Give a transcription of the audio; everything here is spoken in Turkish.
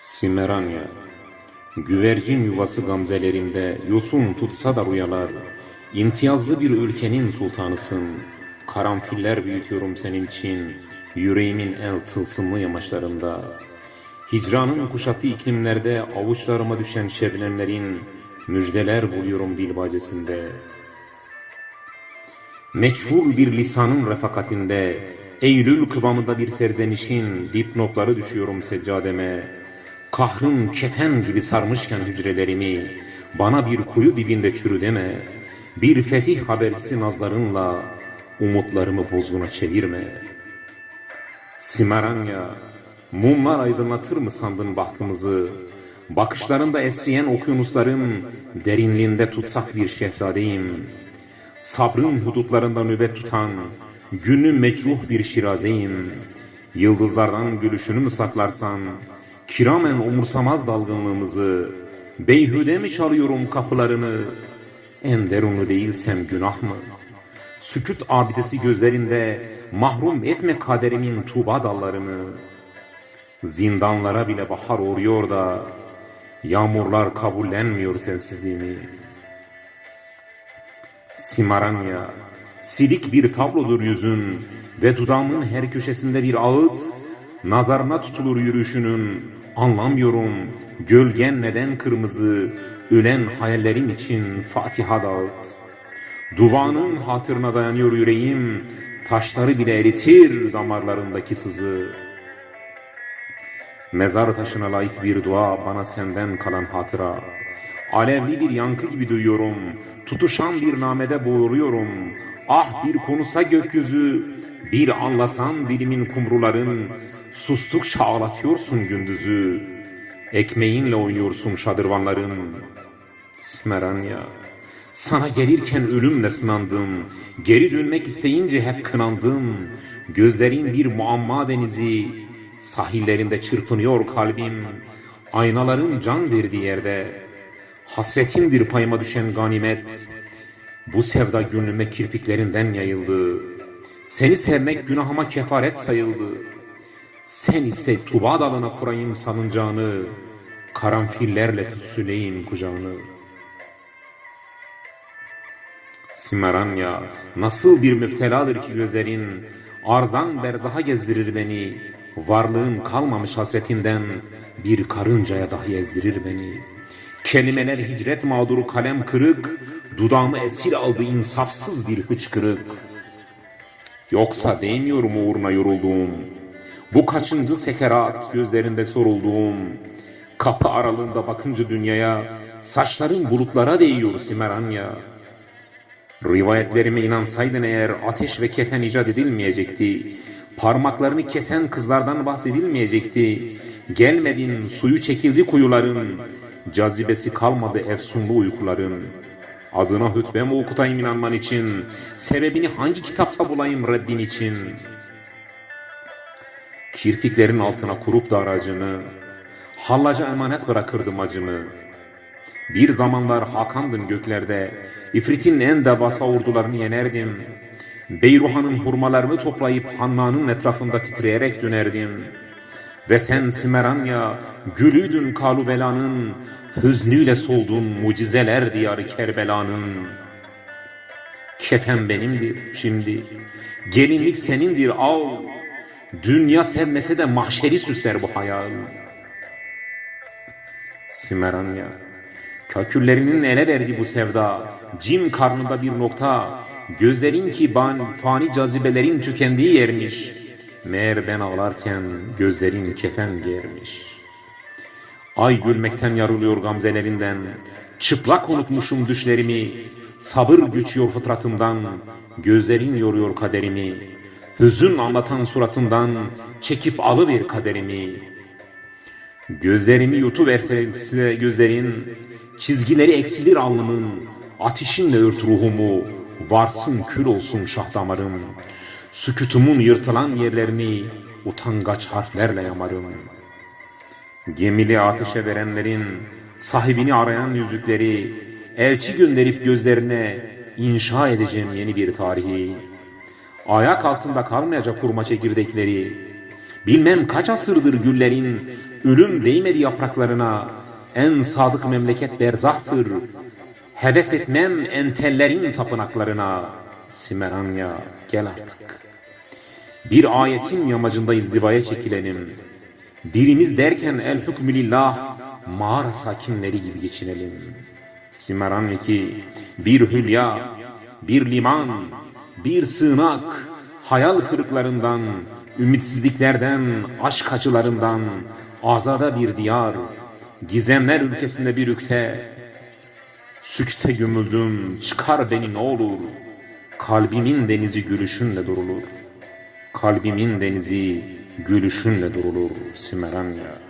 Simeranya Güvercin yuvası gamzelerinde yosun tutsa da rüyalar İmtiyazlı bir ülkenin sultanısın. Karanfiller büyütüyorum senin için Yüreğimin el tılsımlı yamaçlarında. Hicranın kuşattığı iklimlerde avuçlarıma düşen şebnemlerin Müjdeler buluyorum dil bacesinde Meçhul bir lisanın refakatinde Eylül kıvamında bir serzenişin dipnotları düşüyorum seccademe Kahrın kefen gibi sarmışken hücrelerimi Bana bir kuyu dibinde çürü deme. Bir fetih habercisi nazlarınla Umutlarımı bozguna çevirme. Simaranya Mumlar aydınlatır mı sandın bahtımızı? Bakışlarında esriyen okyanusların Derinliğinde tutsak bir şehzadeyim. Sabrın hudutlarında nöbet tutan Günü mecruh bir şirazeyim. Yıldızlardan gülüşünü mü saklarsan Kiramen umursamaz dalgınlığımızı. Beyhude mi çalıyorum kapılarını? En derunu değilsem günah mı? Sükut abidesi gözlerinde Mahrum etme kaderimin tuğba dallarını. Zindanlara bile bahar oluyor da Yağmurlar kabullenmiyor sensizliğimi. Simaranya, silik bir tablodur yüzün ve dudağımın her köşesinde bir ağıt, nazarına tutulur yürüyüşünün, anlamıyorum, gölgen neden kırmızı, ölen hayallerim için Fatiha dağıt. Duvanın hatırına dayanıyor yüreğim, taşları bile eritir damarlarındaki sızı. Mezar taşına layık bir dua bana senden kalan hatıra. Alevli bir yankı gibi duyuyorum. Tutuşan bir namede boğuluyorum. Ah bir konusa gökyüzü, bir anlasan dilimin kumruların. Sustukça ağlatıyorsun gündüzü. Ekmeğinle oynuyorsun şadırvanların. Smeranya, sana gelirken ölümle sınandım. Geri dönmek isteyince hep kınandım. Gözlerin bir muamma denizi, sahillerinde çırpınıyor kalbim. Aynaların can verdiği yerde, Hasretindir payıma düşen ganimet. Bu sevda gönlüme kirpiklerinden yayıldı. Seni sevmek günahıma kefaret sayıldı. Sen iste tuba dalına kurayım salıncağını. Karanfillerle tut kucağını. Simeranya nasıl bir müpteladır ki gözlerin Arzdan berzaha gezdirir beni Varlığın kalmamış hasretinden Bir karıncaya dahi ezdirir beni Kelimeler hicret mağduru kalem kırık, dudağımı esir aldı insafsız bir hıçkırık. Yoksa değmiyorum uğruna yorulduğum, bu kaçıncı sekerat gözlerinde sorulduğum, kapı aralığında bakınca dünyaya, saçların bulutlara değiyor Simeranya. Rivayetlerime inansaydın eğer ateş ve kefen icat edilmeyecekti. Parmaklarını kesen kızlardan bahsedilmeyecekti. Gelmedin suyu çekildi kuyuların. Cazibesi kalmadı efsunlu uykuların. Adına hütbe mi okutayım inanman için? Sebebini hangi kitapta bulayım reddin için? Kirpiklerin altına kurup da aracını, hallaca emanet bırakırdım acımı. Bir zamanlar Hakan'dın göklerde, İfrit'in en devasa ordularını yenerdim. Beyruhan'ın hurmalarını toplayıp Hanna'nın etrafında titreyerek dönerdim. Ve sen Simeranya, gülüydün Kalubela'nın, hüznüyle soldun mucizeler diyarı Kerbela'nın. Kefen benimdir şimdi, gelinlik senindir al, dünya sevmese de mahşeri süsler bu hayal. Simeranya, köküllerinin ele verdi bu sevda, cim karnında bir nokta, gözlerin ki ban, fani cazibelerin tükendiği yermiş. Meğer ben ağlarken gözlerin kefen giyermiş. Ay gülmekten yarılıyor gamzelerinden. Çıplak unutmuşum düşlerimi. Sabır güçüyor fıtratımdan. Gözlerin yoruyor kaderimi. Hüzün anlatan suratından çekip alıver kaderimi. Gözlerimi yutuverse size gözlerin, çizgileri eksilir alnımın, ateşinle ört ruhumu, varsın kül olsun şah damarım. Sükutumun yırtılan yerlerini utangaç harflerle yamarım. Gemili ateşe verenlerin sahibini arayan yüzükleri elçi gönderip gözlerine inşa edeceğim yeni bir tarihi. Ayak altında kalmayacak hurma çekirdekleri. Bilmem kaç asırdır güllerin ölüm değmedi yapraklarına. En sadık memleket berzahtır. Heves etmem entellerin tapınaklarına. Simeranya gel artık. Bir ayetin yamacında izdivaya çekilenim. Birimiz derken el hükmü mağara sakinleri gibi geçinelim. Simeranya ki bir hülya, bir liman, bir sığınak, hayal kırıklarından, ümitsizliklerden, aşk acılarından, azada bir diyar, gizemler ülkesinde bir ükte, sükte gömüldüm, çıkar beni ne olur, kalbimin denizi gülüşünle durulur. Kalbimin denizi gülüşünle durulur Simeranya.